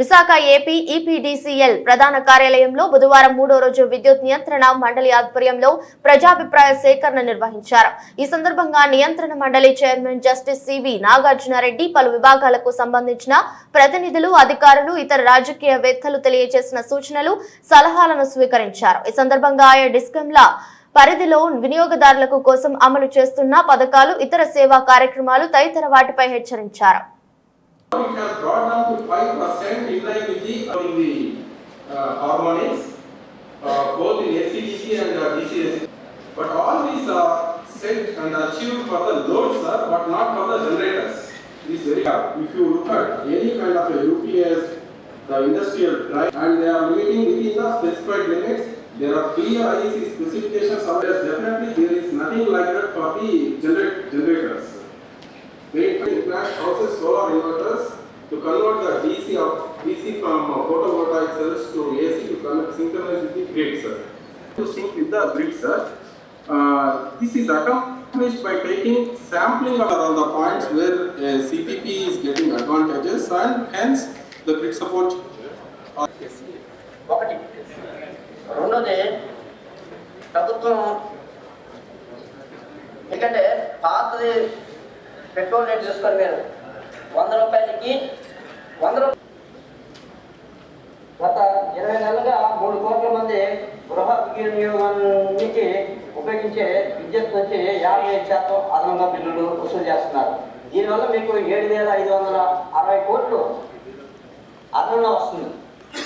Visakha AP EPDCL ప్రధాన కార్యాలయంలో బుధవారం మూడో రోజు విద్యుత్ నియంత్రణ మండలి ఆధ్వర్యంలో ప్రజాభిప్రాయ సేకరణ నిర్వహించారు. ఈ సందర్భంగా నియంత్రణ మండలి చైర్మన్ జస్టిస్ సివి నాగార్జునారెడ్డి పలు విభాగాలకు సంబంధించిన ప్రతినిధులు అధికారులు ఇతర రాజకీయవేత్తలు తెలియజేసిన సూచనలు సలహాలను స్వీకరించారు. ఈ సందర్భంగా ఆయా డిస్కంల పరిధిలో వినియోగదారులకు కోసం అమలు చేస్తున్న పథకాలు ఇతర సేవా కార్యక్రమాలు తదితర వాటిపై హెచ్చరించారు. It has brought down to five percent in line with the, in the uh, harmonies, uh, both in ACDC and uh, DCS. But all these are set and achieved for the loads, sir, but not for the generators. This very, if you look at any kind of a UPS, the industrial drive, and they are limiting within the specified limits, there are clear IEC specifications, so definitely there is nothing like that for the generate, generators. Maintain flash houses solar inverters to convert the DC of DC from uh, photovoltaic cells to AC to connect synchronize with the grid, sir. To sync with the grid, sir. Uh, this is accomplished by taking sampling of all the points where uh, CPP is getting advantages and hence the grid support. ఒకటి రెండోది ప్రభుత్వం ఎందుకంటే పాతది petrol rate చూసుకొని మీరు. వంద రూపాయలకి వంద రూపాయలు గత ఇరవై నెలలుగా మూడు కోట్ల మంది గృహ వినియోగానికి ఉపయోగించే విద్యుత్ నుంచి యాభై ఐదు శాతం అదనంగా బిల్లులు వసూలు చేస్తున్నారు. దీనివల్ల మీకు ఏడు వేల ఐదు వందల అరవై కోట్లు అదనంగా వస్తుంది.